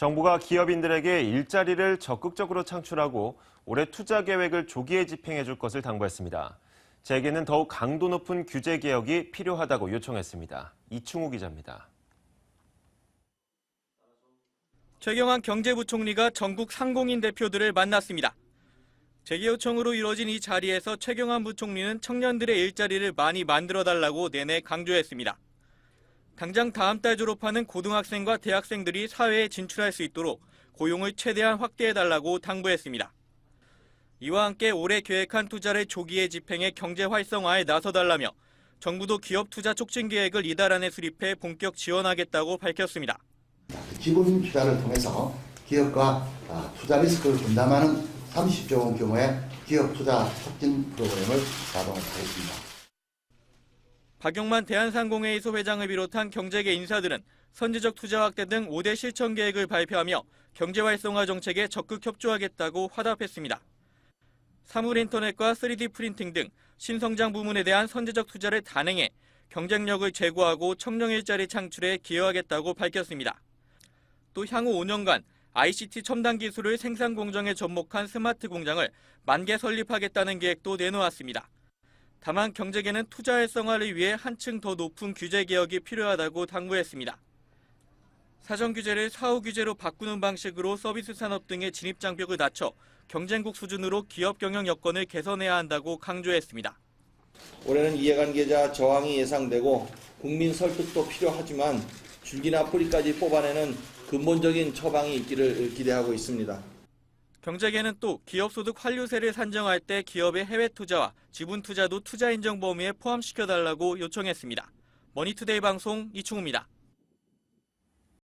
정부가 기업인들에게 일자리를 적극적으로 창출하고 올해 투자 계획을 조기에 집행해 줄 것을 당부했습니다. 재계는 더욱 강도 높은 규제 개혁이 필요하다고 요청했습니다. 이충우 기자입니다. 최경환 경제부총리가 전국 상공인 대표들을 만났습니다. 재계 요청으로 이뤄진 이 자리에서 최경환 부총리는 청년들의 일자리를 많이 만들어 달라고 내내 강조했습니다. 당장 다음 달 졸업하는 고등학생과 대학생들이 사회에 진출할 수 있도록 고용을 최대한 확대해 달라고 당부했습니다. 이와 함께 올해 계획한 투자를 조기에 집행해 경제 활성화에 나서달라며 정부도 기업 투자 촉진 계획을 이달 안에 수립해 본격 지원하겠다고 밝혔습니다. 기본 투자를 통해서 기업과 아, 투자 리스크를 분담하는 30조 원 규모의 기업 투자 촉진 프로그램을 가동하겠습니다. 박용만 대한상공회의소 회장을 비롯한 경제계 인사들은 선제적 투자 확대 등 5대 실천 계획을 발표하며 경제 활성화 정책에 적극 협조하겠다고 화답했습니다. 사물 인터넷과 3D 프린팅 등 신성장 부문에 대한 선제적 투자를 단행해 경쟁력을 제고하고 청년 일자리 창출에 기여하겠다고 밝혔습니다. 또 향후 5년간 ICT 첨단 기술을 생산 공정에 접목한 스마트 공장을 만개 설립하겠다는 계획도 내놓았습니다. 다만 경제계는 투자 활성화를 위해 한층 더 높은 규제 개혁이 필요하다고 당부했습니다. 사전 규제를 사후 규제로 바꾸는 방식으로 서비스 산업 등의 진입 장벽을 낮춰 경쟁국 수준으로 기업 경영 여건을 개선해야 한다고 강조했습니다. 올해는 이해관계자 저항이 예상되고 국민 설득도 필요하지만 줄기나 뿌리까지 뽑아내는 근본적인 처방이 있기를 기대하고 있습니다. 경제계는 또 기업 소득 환류세를 산정할 때 기업의 해외 투자와 지분 투자도 투자 인정 범위에 포함시켜 달라고 요청했습니다. 머니투데이 방송 이충우입니다.